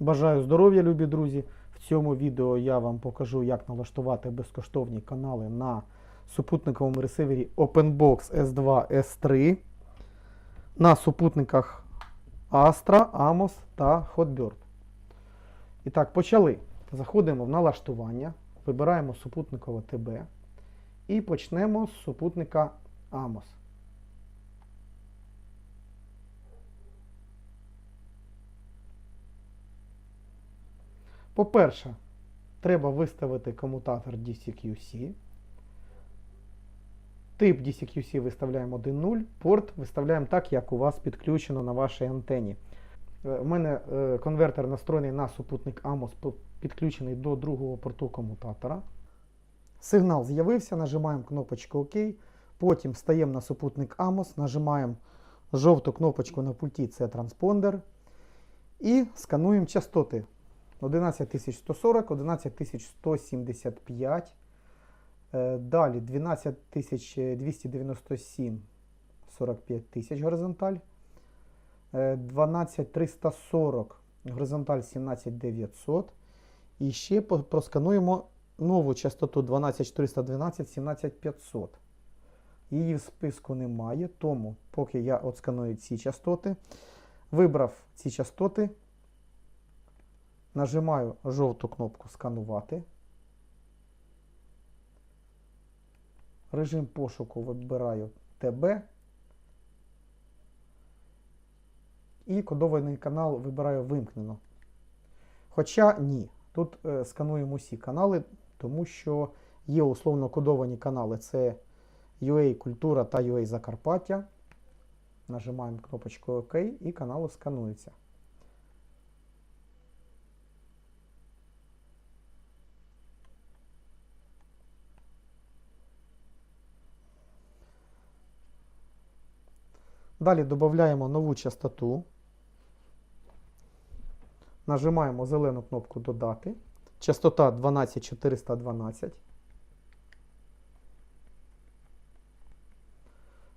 Бажаю здоров'я, любі друзі! В цьому відео я вам покажу, як налаштувати безкоштовні канали на супутниковому ресивері OpenBox S2 S3 на супутниках Astra, Amos та Hotbird. І так, почали. Заходимо в налаштування, вибираємо супутникове ТБ і почнемо з супутника Amos. По-перше, треба виставити комутатор DCQC. Тип DCQC виставляємо 1.0, порт виставляємо так, як у вас підключено на вашій антені. Е, У мене е, конвертер настроєний на супутник AMOS, підключений до другого порту комутатора. Сигнал з'явився, нажимаємо кнопочку ОК. Потім стаємо на супутник AMOS, нажимаємо жовту кнопочку на пульті, це транспондер. І скануємо частоти 11140, 11175. Е, Далі 12297, 45 тисяч горизонталь. Е, 12340 горизонталь 17900. І ще проскануємо нову частоту 12412 17500. Її в списку немає, тому поки я отсканую ці частоти, вибрав ці частоти, Нажимаю жовту кнопку сканувати. Режим пошуку вибираю ТБ. І кодований канал вибираю вимкнено. Хоча ні. Тут е, скануємо усі канали, тому що є условно кодовані канали. Це UA Культура та UA Закарпаття. Нажимаємо кнопочку ОК і канали скануються. Далі додаємо нову частоту. Нажимаємо зелену кнопку Додати. Частота 12412.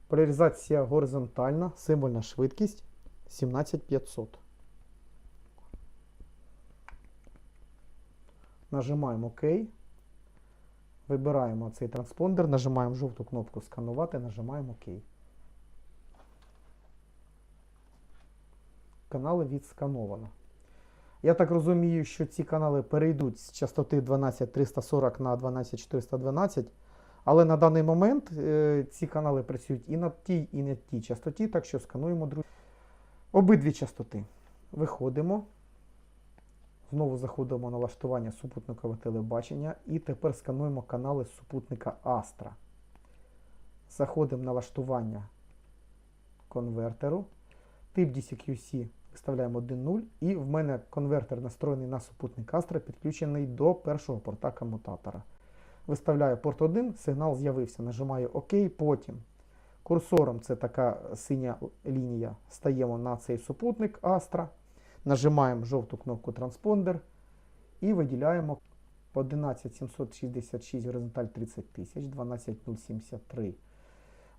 Поляризація горизонтальна, символьна швидкість 17500. Нажимаємо ОК. Вибираємо цей транспондер, нажимаємо жовту кнопку Сканувати, нажимаємо ОК. Канали відскановано. Я так розумію, що ці канали перейдуть з частоти 12340 на 12412, але на даний момент е, ці канали працюють і на тій, і на тій частоті, так що скануємо друзі. Обидві частоти. Виходимо. Знову заходимо на налаштування супутникового телебачення і тепер скануємо канали супутника Astra. Заходимо в налаштування конвертеру. Тип DCQC виставляємо 1.0 і в мене конвертер настроєний на супутник Astra, підключений до першого порта комутатора. Виставляю порт 1, сигнал з'явився. Нажимаю ОК, потім курсором, це така синя лінія, стаємо на цей супутник Astra, нажимаємо жовту кнопку транспондер і виділяємо 11766 горизонталь 30 12073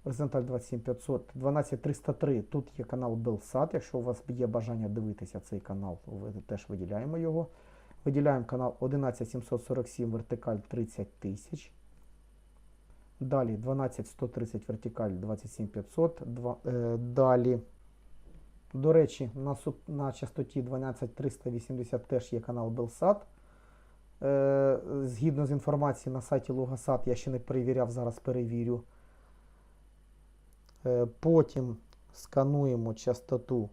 Горизонталь 27500, 12303. Тут є канал Белсат. Якщо у вас є бажання дивитися цей канал, ви теж виділяємо його. Виділяємо канал 11747 вертикаль 30 тисяч. Далі 12130 вертикаль 27500. Два- е, Далі, до речі, на, на частоті 12380 теж є канал Белсат. Е, Згідно з інформацією на сайті Лугасат, я ще не перевіряв, зараз перевірю. Е, Потім скануємо частоту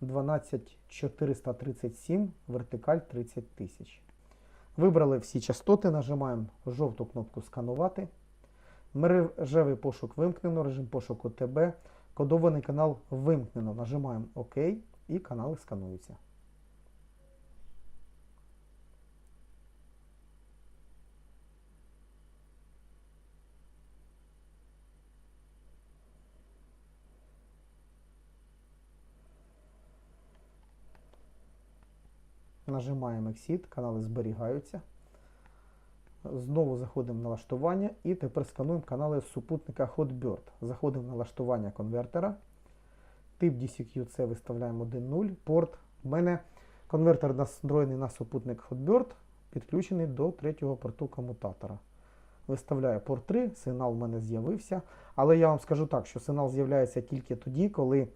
12437, вертикаль 30 тисяч. Вибрали всі частоти, нажимаємо жовту кнопку сканувати. Мережевий пошук вимкнено, режим пошуку ТБ. Кодований канал вимкнено. Нажимаємо ОК і канали скануються. Нажимаємо Exit, канали зберігаються. Знову заходимо в налаштування і тепер скануємо канали супутника Hotbird. Заходимо в налаштування конвертера. тип DCQ-C виставляємо 1.0, порт. У мене конвертер настроєний на супутник Hotbird, підключений до третього порту комутатора. Виставляю порт 3, сигнал в мене з'явився. Але я вам скажу так, що сигнал з'являється тільки тоді, коли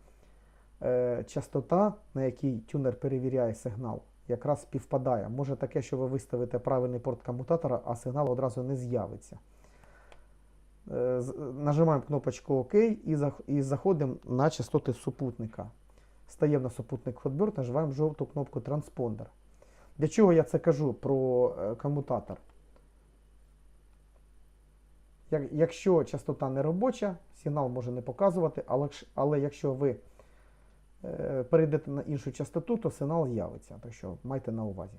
е, частота, на якій тюнер перевіряє сигнал, якраз співпадає. Може таке, що ви виставите правильний порт комутатора, а сигнал одразу не з'явиться. Е, Нажимаємо кнопочку ОК і, заходимо на частоти супутника. Стаємо на супутник Hotbird, нажимаємо жовту кнопку транспондер. Для чого я це кажу про е, комутатор? Якщо частота не робоча, сигнал може не показувати, але, але якщо ви перейдете на іншу частоту, то сигнал з'явиться. Так що майте на увазі.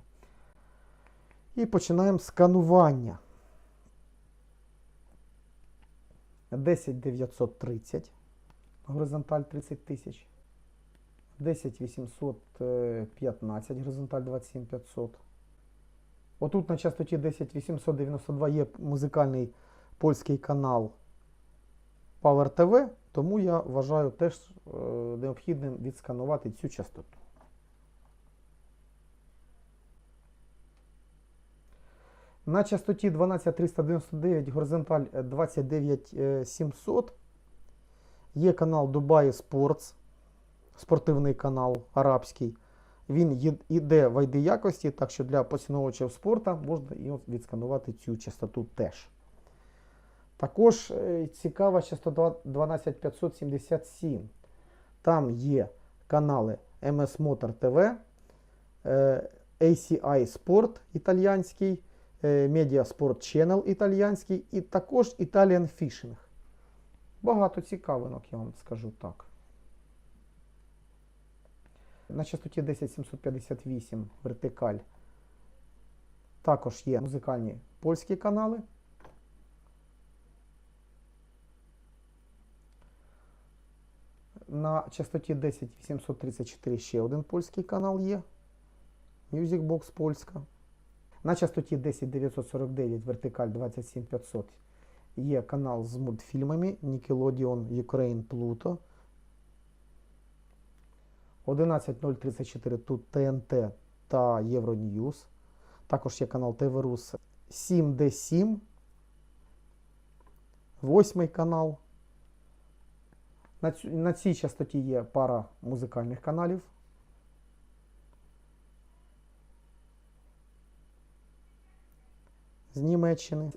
І починаємо сканування. 10930, горизонталь 30 тисяч. 10815, горизонталь 27500. Отут на частоті 10892 є музикальний польський канал Power TV, тому я вважаю теж е, необхідним відсканувати цю частоту. На частоті 12399 горизонталь е, 29700 є канал Dubai Sports, спортивний канал арабський. Він іде в ID якості, так що для поціновувачів спорту можна і відсканувати цю частоту теж. Також е, цікава частота 12577. Там є канали MS Motor TV, е, ACI Sport італійський, е, Media Sport Channel італійський і також Italian Fishing. Багато цікавинок, я вам скажу так. На частоті 10758 вертикаль також є музикальні польські канали. На частоті 10834 ще один польський канал є. Music Box польська. На частоті 10949 вертикаль 27500 є канал з мультфільмами Nickelodeon Ukraine Pluto. 11034 тут ТНТ та Euronews. Також є канал ТВРУС 7D7. Восьмий канал. На, цю, на цій частоті є пара музикальних каналів. З Німеччини.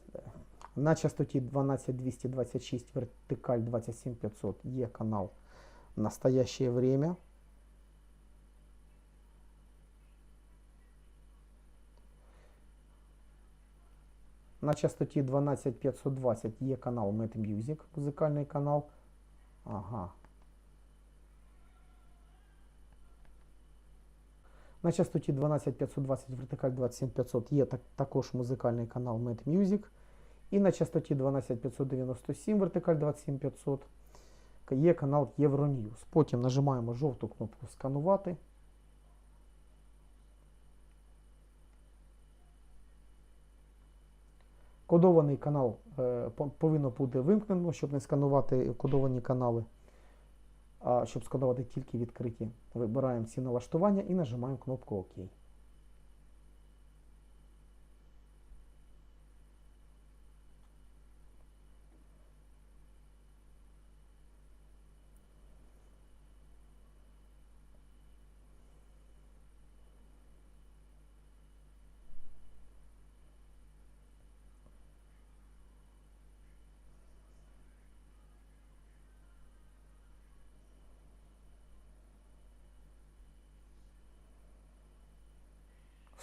На частоті 12226 вертикаль 27500 є канал Настоящее время. На частоті 12520 є канал Met Music, музикальний канал. Ага. На частоті 12520 вертикаль 27500 є так, також музикальний канал Mad Music. І на частоті 12597 вертикаль 27500 є канал Euronews. Потім нажимаємо жовту кнопку сканувати. Кодований канал е, повинно бути вимкнено, щоб не сканувати кодовані канали. А щоб сканувати тільки відкриті, вибираємо ці налаштування і нажимаємо кнопку ОК.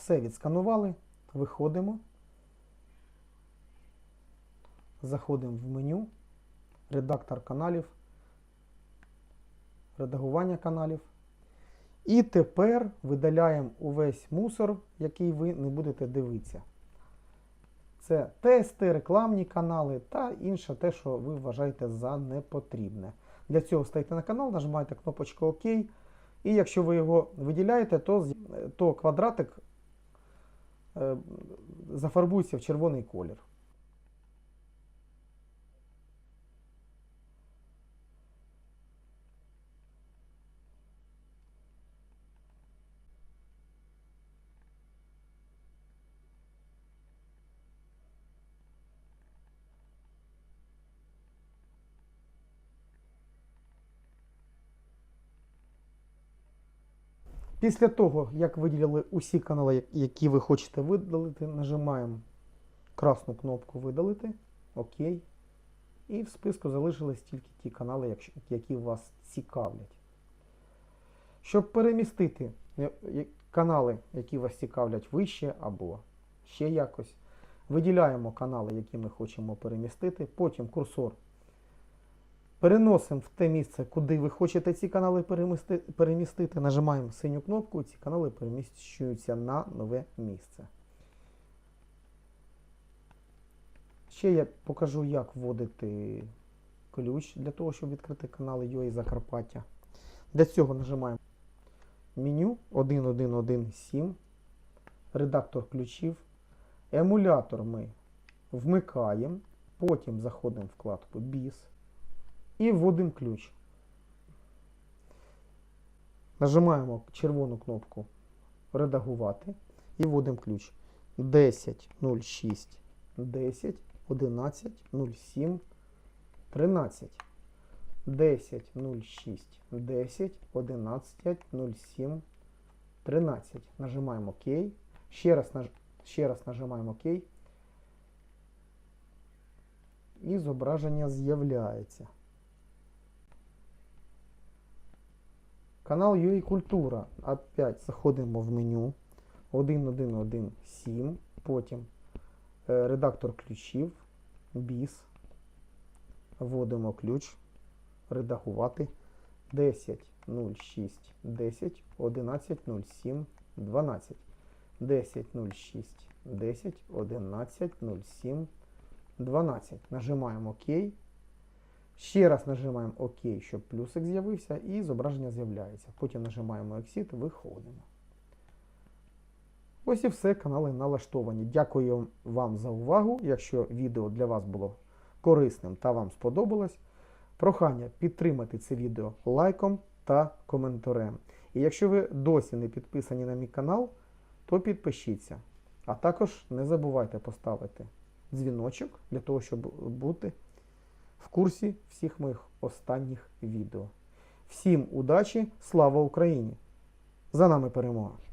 Все відсканували, виходимо. Заходимо в меню, редактор каналів, редагування каналів. І тепер видаляємо увесь мусор, який ви не будете дивитися. Це тести, рекламні канали та інше те, що ви вважаєте за непотрібне. Для цього стаєте на канал, нажимаєте кнопочку ОК. І якщо ви його виділяєте, то, то квадратик е, зафарбується в червоний колір. Після того, як виділили усі канали, які ви хочете видалити, нажимаємо красну кнопку Видалити. Окей. І в списку залишились тільки ті канали, які вас цікавлять. Щоб перемістити е, е, канали, які вас цікавлять вище або ще якось, виділяємо канали, які ми хочемо перемістити. Потім курсор переносимо в те місце, куди ви хочете ці канали перемістити. Нажимаємо синю кнопку, ці канали переміщуються на нове місце. Ще я покажу, як вводити ключ для того, щоб відкрити канали UA Закарпаття. Для цього нажимаємо меню 1117, редактор ключів. Емулятор ми вмикаємо, потім заходимо в вкладку BIS і вводимо ключ. Нажимаємо червону кнопку Редагувати і вводимо ключ 10.06 10 11 07 13 10 06 10 11 07 13. Нажимаємо ОК. Ще раз, ще раз нажимаємо ОК. І зображення з'являється. Канал UA Культура. Опять заходимо в меню 1117, потім е, редактор ключів, BIS. Вводимо ключ, редагувати 10 06 10 11 07 12 10 06 10 11 07 12. Нажимаємо ОК. Ще раз нажимаємо ОК, щоб плюсик з'явився, і зображення з'являється. Потім нажимаємо Exit, виходимо. Ось і все, канали налаштовані. Дякую вам за увагу. Якщо відео для вас було корисним та вам сподобалось, прохання підтримати це відео лайком та коментарем. І якщо ви досі не підписані на мій канал, то підпишіться. А також не забувайте поставити дзвіночок для того, щоб бути в курсі всіх моїх останніх відео. Всім удачі, слава Україні! За нами перемога!